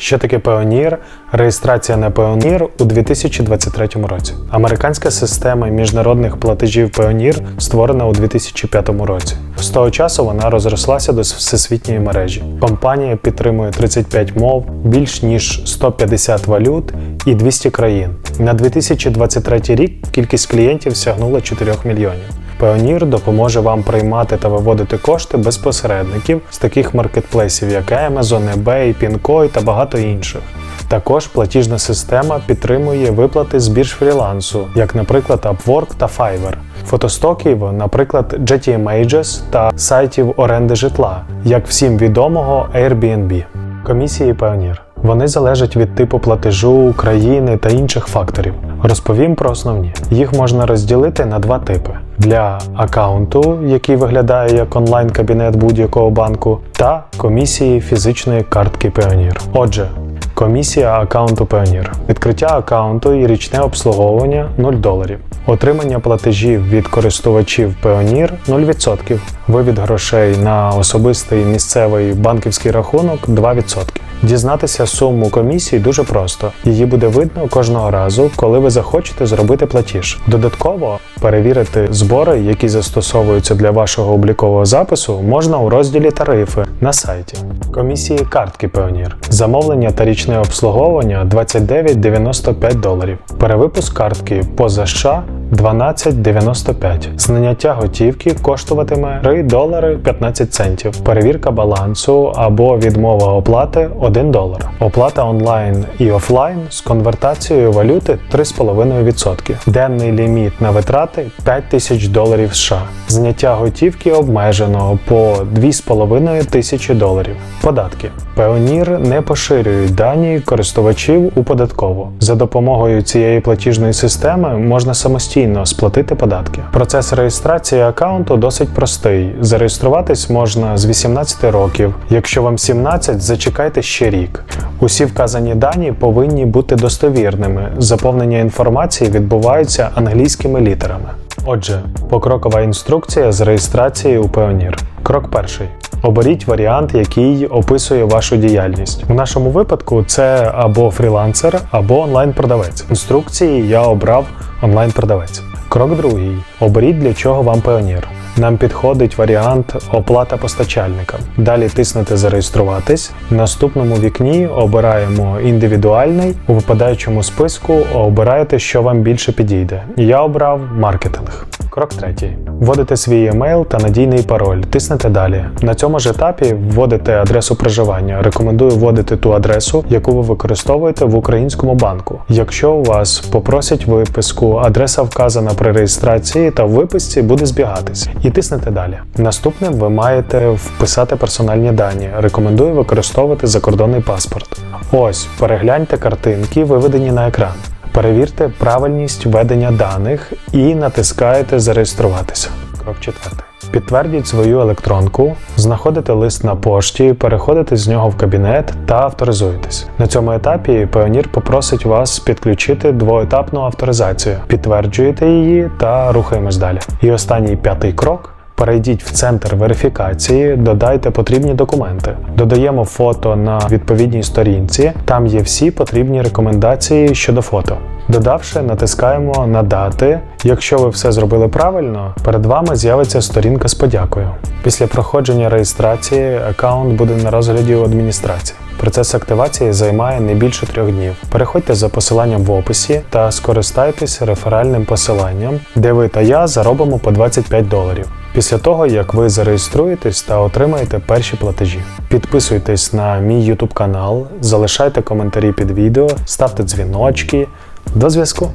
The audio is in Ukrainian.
Що таке Payoneer? Реєстрація на Payoneer у 2023 році. Американська система міжнародних платежів Payoneer створена у 2005 році. З того часу вона розрослася до всесвітньої мережі. Компанія підтримує 35 мов, більш ніж 150 валют і 200 країн. На 2023 рік кількість клієнтів сягнула 4 мільйонів. Payoneer допоможе вам приймати та виводити кошти без посередників з таких маркетплейсів, як Amazon, eBay, Pinkoi та багато інших. Також платіжна система підтримує виплати з бірж фрілансу, як, наприклад, Upwork та Fiverr. Фотостоків, наприклад, JT Images та сайтів оренди житла, як всім відомого Airbnb. Комісії Payoneer. Вони залежать від типу платежу, країни та інших факторів. Розповім про основні. Їх можна розділити на два типи: для аккаунту, який виглядає як онлайн-кабінет будь-якого банку, та комісії фізичної картки Payoneer. Отже, комісія аккаунту Payoneer. Відкриття аккаунту і річне обслуговування 0 доларів. Отримання платежів від користувачів Payoneer 0%. Вивід грошей на особистий місцевий банківський рахунок 2%. Дізнатися суму комісії дуже просто. Її буде видно кожного разу, коли ви захочете зробити платіж. Додатково перевірити збори, які застосовуються для вашого облікового запису, можна у розділі Тарифи на сайті. Комісії картки Payoneer. Замовлення та річне обслуговування 29,95 доларів. Перевипуск картки поза США 12,95. Зняття готівки коштуватиме 3 долари 15 центів. Перевірка балансу або відмова оплати 1 долар. Оплата онлайн і офлайн з конвертацією валюти 3,5%. Денний ліміт на витрати 5 тисяч доларів США. Зняття готівки обмежено по 2,5 тисячі доларів. Податки. Payoneer не поширюють дані користувачів у податково. За допомогою цієї платіжної системи можна самостійно сплатити податки. Процес реєстрації аккаунту досить простий. Зареєструватись можна з 18 років. Якщо вам 17, зачекайте ще рік. Усі вказані дані повинні бути достовірними. Заповнення інформації відбувається англійськими літерами. Отже, покрокова інструкція з реєстрації у Payoneer. Крок перший. Оберіть варіант, який описує вашу діяльність. У нашому випадку це або фрілансер, або онлайн-продавець. Інструкції я обрав онлайн-продавець. Крок другий. Оберіть для чого вам Payoneer. Нам підходить варіант оплата постачальника. Далі тиснете Зареєструватись. В наступному вікні обираємо індивідуальний. У випадаючому списку обираєте, що вам більше підійде. Я обрав маркетинг. Крок третій. Вводите свій емейл та надійний пароль. Тиснете далі. На цьому ж етапі вводите адресу проживання. Рекомендую вводити ту адресу, яку ви використовуєте в українському банку. Якщо у вас попросять виписку, адреса вказана при реєстрації та в виписці буде збігатись. І тиснете далі. Наступним ви маєте вписати персональні дані. Рекомендую використовувати закордонний паспорт. Ось, перегляньте картинки, виведені на екран. Перевірте правильність введення даних і натискаєте Зареєструватися. Крок четвертий. Підтвердіть свою електронку, знаходите лист на пошті, переходите з нього в кабінет та авторизуєтесь. На цьому етапі Payoneer попросить вас підключити двоетапну авторизацію. Підтверджуєте її та рухаємось далі. І останній п'ятий крок. Перейдіть в центр верифікації, додайте потрібні документи. Додаємо фото на відповідній сторінці. Там є всі потрібні рекомендації щодо фото. Додавши, натискаємо на дати. Якщо ви все зробили правильно, перед вами з'явиться сторінка з подякою. Після проходження реєстрації аккаунт буде на розгляді у адміністрації. Процес активації займає не більше трьох днів. Переходьте за посиланням в описі та скористайтесь реферальним посиланням, де ви та я заробимо по 25 доларів. Після того, як ви зареєструєтесь та отримаєте перші платежі. Підписуйтесь на мій YouTube канал, залишайте коментарі під відео, ставте дзвіночки. До зв'язку!